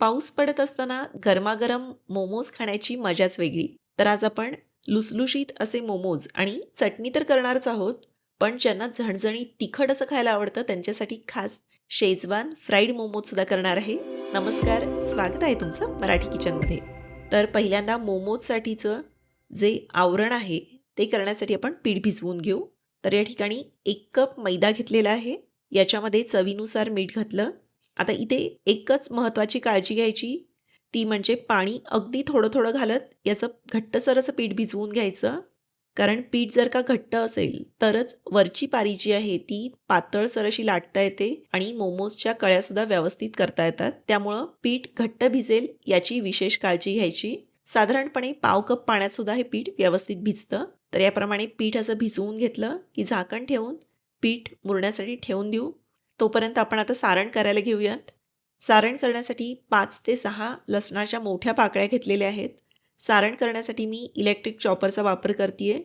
पाऊस पडत असताना गरमागरम मोमोज खाण्याची मजाच वेगळी. तर आज आपण लुसलुशीत असे मोमोज आणि चटणी तर करणारच आहोत पण ज्यांना झणझणीत तिखट असं खायला आवडतं त्यांच्यासाठी खास शेजवान फ्राईड मोमोज सुद्धा करणार आहे. नमस्कार स्वागत आहे तुमचं मराठी किचनमध्ये. तर पहिल्यांदा मोमोजसाठीचं जे आवरण आहे ते करण्यासाठी आपण पीठ भिजवून घेऊ. तर या ठिकाणी एक कप मैदा घेतलेला आहे. याच्यामध्ये चवीनुसार मीठ घातलं. आता इथे एकच महत्त्वाची काळजी घ्यायची. ती म्हणजे पाणी अगदी थोडं थोडं घालत याचं घट्टसर असं पीठ भिजवून घ्यायचं. कारण पीठ जर का घट्ट असेल तरच वरची पारी जी आहे ती पातळसर अशी लाटता येते आणि मोमोजच्या कळ्यासुद्धा व्यवस्थित करता येतात. त्यामुळं पीठ घट्ट भिजेल याची विशेष काळजी घ्यायची. साधारणपणे पाव कप पाण्यातसुद्धा हे पीठ व्यवस्थित भिजतं. तर याप्रमाणे पीठ असं भिजवून घेतलं की झाकण ठेवून पीठ मुरण्यासाठी ठेवून देऊ. तोपर्यंत आपण आता सारण करायला घेऊयात. सारण करण्यासाठी पाच ते सहा लसणाच्या मोठ्या पाकळ्या घेतलेल्या आहेत. सारण करण्यासाठी मी इलेक्ट्रिक चॉपरचा वापर करते आहे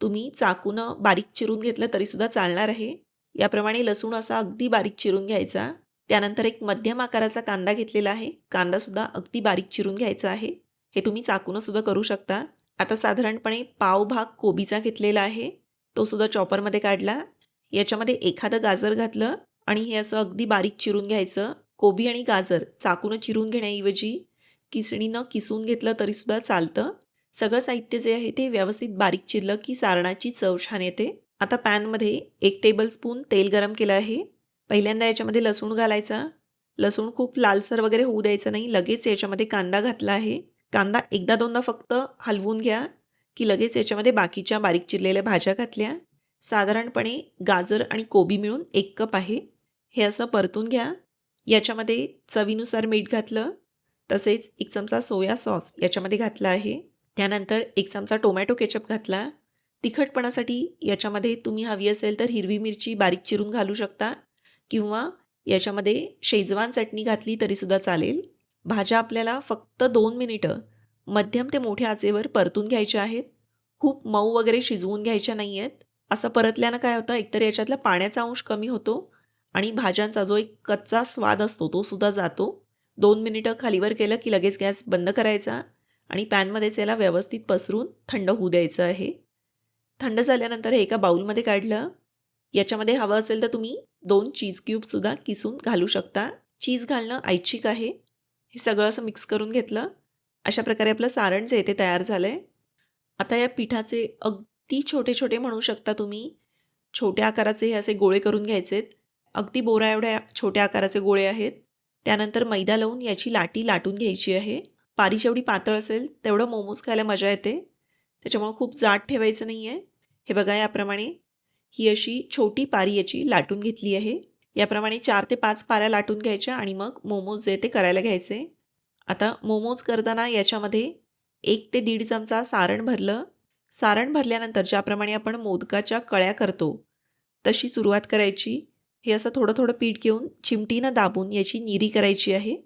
तुम्ही चाकूनं बारीक चिरून घेतलं तरीसुद्धा चालणार आहे. याप्रमाणे लसूण असा अगदी बारीक चिरून घ्यायचा. त्यानंतर एक मध्यम आकाराचा कांदा घेतलेला आहे. कांदासुद्धा अगदी बारीक चिरून घ्यायचा आहे. हे तुम्ही चाकूनंसुद्धा करू शकता. आता साधारणपणे पाव भाग कोबीचा घेतलेला आहे. तो सुद्धा चॉपरमध्ये काढला. याच्यामध्ये एखादं गाजर घातलं. आणि हे असं अगदी बारीक चिरून घ्यायचं. कोबी आणि गाजर चाकूनं चिरून घेण्याऐवजी किसणीनं किसून घेतलं तरीसुद्धा चालतं. सगळं साहित्य जे आहे ते व्यवस्थित बारीक चिरलं की सारणाची चव छान येते. आता पॅनमध्ये एक टेबलस्पून तेल गरम केलं आहे. पहिल्यांदा याच्यामध्ये लसूण घालायचा. लसूण खूप लालसर वगैरे होऊ द्यायचं नाही. लगेच याच्यामध्ये कांदा घातला आहे. कांदा एकदा दोनदा फक्त हलवून घ्या की लगेच याच्यामध्ये बाकीच्या बारीक चिरलेल्या भाज्या घातल्या. साधारणपणे गाजर आणि कोबी मिळून एक कप आहे. हे असं परतून घ्या. याच्यामध्ये चवीनुसार मीठ घातलं. तसेच एक चमचा सोया सॉस याच्यामध्ये घातला आहे. त्यानंतर एक चमचा टोमॅटो केचप घातला. तिखटपणासाठी याच्यामध्ये तुम्ही हवी असेल तर हिरवी मिरची बारीक चिरून घालू शकता. किंवा याच्यामध्ये शेजवान चटणी घातली तरीसुद्धा चालेल. भाज्या आपल्याला फक्त दोन मिनिटं मध्यम ते मोठ्या आचेवर परतून घ्यायच्या आहेत. खूप मऊ वगैरे शिजवून घ्यायच्या नाही आहेत असं परतल्यानं काय होतं? एकतर याच्यातला पाण्याचा अंश कमी होतो. आणि भाज्यांचा जो एक कच्चा स्वाद असतो तो सुद्धा जातो. दोन मिनिटं खालीवर केलं की लगेच गॅस बंद करायचा आणि पॅनमध्येच याला व्यवस्थित पसरून थंड होऊ द्यायचं आहे. थंड झाल्यानंतर हे एका बाऊलमध्ये काढलं. याच्यामध्ये हवं असेल तर तुम्ही दोन चीज क्यूबसुद्धा किसून घालू शकता. चीज घालणं ऐच्छिक आहे. हे सगळं असं मिक्स करून घेतलं. अशा प्रकारे आपलं सारण जे आहे ते तयार झालं आहे आता या पिठाचे अगदी छोटे छोटे म्हणू शकता तुम्ही. छोट्या आकाराचे हे असे गोळे करून घ्यायचेत. अगदी बोरा एवढ्या छोट्या आकाराचे गोळे आहेत. त्यानंतर मैदा लावून याची लाटी लाटून घ्यायची आहे. पारी जेवढी पातळ असेल तेवढं मोमोज खायला मजा येते. त्याच्यामुळं खूप जाड ठेवायचं नाही आहे हे बघा याप्रमाणे ही अशी छोटी पारी याची लाटून घेतली आहे. याप्रमाणे चार ते पाच पाऱ्या लाटून घ्यायच्या आणि मग मोमोज जे ते करायला घ्यायचे. आता मोमोज करताना याच्यामध्ये एक ते दीड चमचा सारण भरलं. सारण भरल्यानंतर ज्याप्रमाणे आपण मोदकाच्या कळ्या करतो तशी सुरुवात करायची. हे असं थोडं थोडं पीठ घेऊन चिमटीनं दाबून याची निरी करायची आहे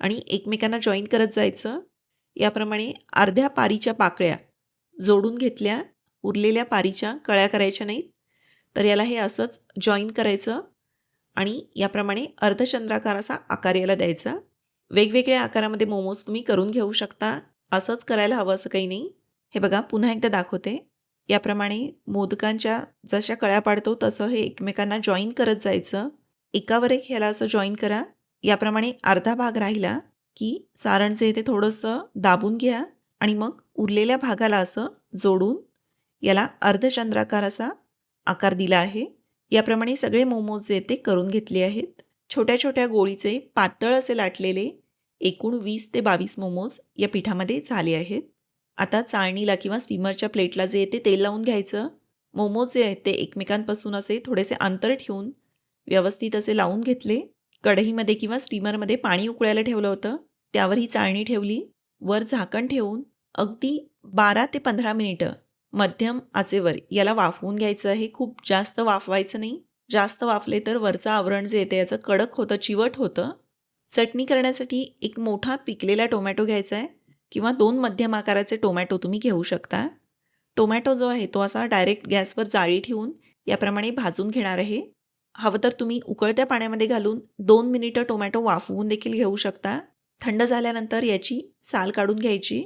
आणि एकमेकांना जॉईन करत जायचं. याप्रमाणे अर्ध्या पारीच्या पाकळ्या जोडून घेतल्या उरलेल्या पारीच्या कळ्या करायच्या नाहीत. तर याला हे असंच जॉईन करायचं आणि याप्रमाणे अर्धचंद्राकार असा आकार याला द्यायचा. वेगवेगळ्या आकारामध्ये मोमोज तुम्ही करून घेऊ शकता. असंच करायला हवं असं काही नाही. हे बघा पुन्हा एकदा दाखवते. याप्रमाणे मोदकांच्या जशा कळ्या पाडतो तसं हे एकमेकांना जॉईन करत जायचं. एकावर एक ह्याला असं जॉईन करा. याप्रमाणे अर्धा भाग राहिला की सारण जे ते थोडंसं दाबून घ्या आणि मग उरलेल्या भागाला असं जोडून याला अर्धचंद्राकार असा आकार दिला आहे. याप्रमाणे सगळे मोमोज जे ते करून घेतले आहेत. छोट्या छोट्या गोळीचे पातळ असे लाटलेले एकूण वीस ते बावीस मोमोज या पिठामध्ये झाले आहेत. आता चाळणीला किंवा स्टीमरच्या प्लेटला जे ते तेल लावून घ्यायचं. मोमोज जे आहेत ते एकमेकांपासून असे थोडेसे अंतर ठेवून व्यवस्थित असे लावून घेतले. कढईमध्ये किंवा स्टीमरमध्ये पाणी उकळायला ठेवलं होतं. त्यावर ही चाळणी ठेवली. वर झाकण ठेवून अगदी बारा ते पंधरा मिनिटं मध्यम आचेवर याला वाफवून घ्यायचं आहे. खूप जास्त वाफवायचं नाही. जास्त वाफले तर वरचं आवरण जे येते याचं कडक होतं चिवट होतं. चटणी करण्यासाठी एक मोठा पिकलेला टोमॅटो घ्यायचा आहे. किंवा दोन मध्यम आकाराचे टोमॅटो तुम्ही घेऊ शकता. टोमॅटो जो आहे तो असा डायरेक्ट गॅसवर जाळी ठेवून याप्रमाणे भाजून घेणार आहे. हवं तर तुम्ही उकळत्या पाण्यामध्ये घालून दोन मिनिटं टोमॅटो वाफवून देखील घेऊ शकता. थंड झाल्यानंतर याची साल काढून घ्यायची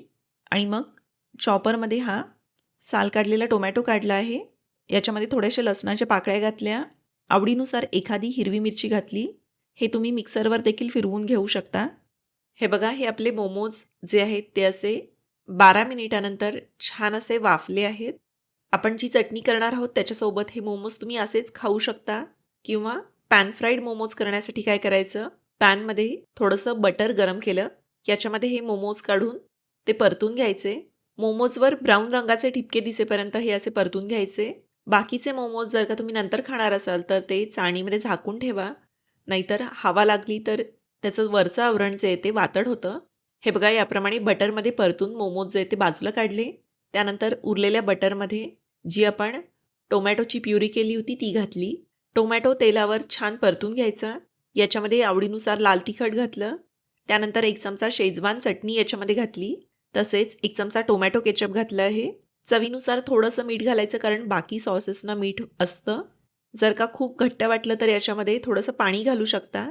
आणि मग चॉपरमध्ये हा साल काढलेला टोमॅटो काढला आहे. याच्यामध्ये थोड्याशा लसणाच्या पाकळ्या घातल्या. आवडीनुसार एखादी हिरवी मिरची घातली. हे तुम्ही मिक्सरवर देखील फिरवून घेऊ शकता. हे बघा हे आपले मोमोज जे आहेत ते असे बारा मिनिटानंतर छान असे वाफले आहेत. आपण जी चटणी करणार आहोत त्याच्यासोबत हे मोमोज तुम्ही असेच खाऊ शकता. किंवा पॅन फ्राईड मोमोज करण्यासाठी काय करायचं? पॅनमध्ये थोडंसं बटर गरम केलं. याच्यामध्ये हे मोमोज काढून ते परतून घ्यायचे. मोमोजवर ब्राऊन रंगाचे ठिपके दिसेपर्यंत हे असे परतून घ्यायचे. बाकीचे मोमोज जर का तुम्ही नंतर खाणार असाल तर ते चाणीमध्ये झाकून ठेवा. नाहीतर हवा लागली तर त्याचं वरचं आवरण जे आहे ते वातड होतं. हे बघा याप्रमाणे बटरमध्ये परतून मोमोज जे आहे ते बाजूला काढले. त्यानंतर उरलेल्या बटरमध्ये जी आपण टोमॅटोची प्युरी केली होती ती घातली. टोमॅटो तेलावर छान परतून घ्यायचा. याच्यामध्ये आवडीनुसार लाल तिखट घातलं. त्यानंतर एक चमचा शेजवान चटणी याच्यामध्ये घातली. तसेच एक चमचा टोमॅटो केचप घातलं आहे. चवीनुसार थोडंसं मीठ घालायचं कारण बाकी सॉसेसना मीठ असतं. जर का खूप घट्ट वाटलं तर याच्यामध्ये थोडंसं पाणी घालू शकता.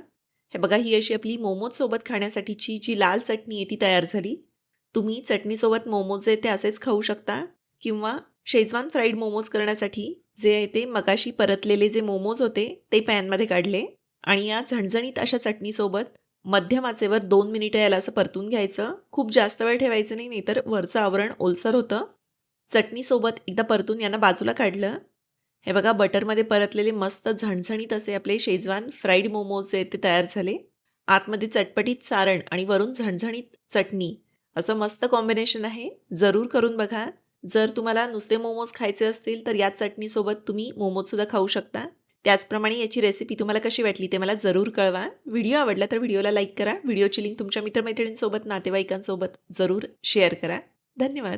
हे बघा ही अशी आपली मोमोजसोबत खाण्यासाठीची जी लाल चटणी आहे ती तयार झाली. तुम्ही चटणीसोबत मोमोज आहे ते असेच खाऊ शकता किंवा शेजवान फ्राईड मोमोज करण्यासाठी जे आहे ते मगाशी परतलेले जे मोमोज होते ते पॅनमध्ये काढले आणि या झणझणीत अशा चटणीसोबत मध्यम आचेवर दोन मिनिटं याला असं परतून घ्यायचं. खूप जास्त वेळ ठेवायचं नाही नाहीतर वरचं आवरण ओलसर होतं. चटणीसोबत एकदा परतून यांना बाजूला काढलं. हे बघा बटरमध्ये परतलेले मस्त झणझणीत असे आपले शेजवान फ्राईड मोमोज जे आहेत ते तयार झाले. आतमध्ये चटपटीत सारण आणि वरून झणझणीत चटणी. असं मस्त कॉम्बिनेशन आहे. जरूर करून बघा. जर तुम्हाला नुसते मोमोज खायचे असतील तर या चटणीसोबत तुम्ही मोमोजसुद्धा खाऊ शकता. त्याचप्रमाणे याची रेसिपी तुम्हाला कशी वाटली ते मला जरूर कळवा. व्हिडिओ आवडला तर व्हिडिओला लाईक करा. व्हिडिओची लिंक तुमच्या मित्रमैत्रिणींसोबत नातेवाईकांसोबत जरूर शेअर करा. धन्यवाद.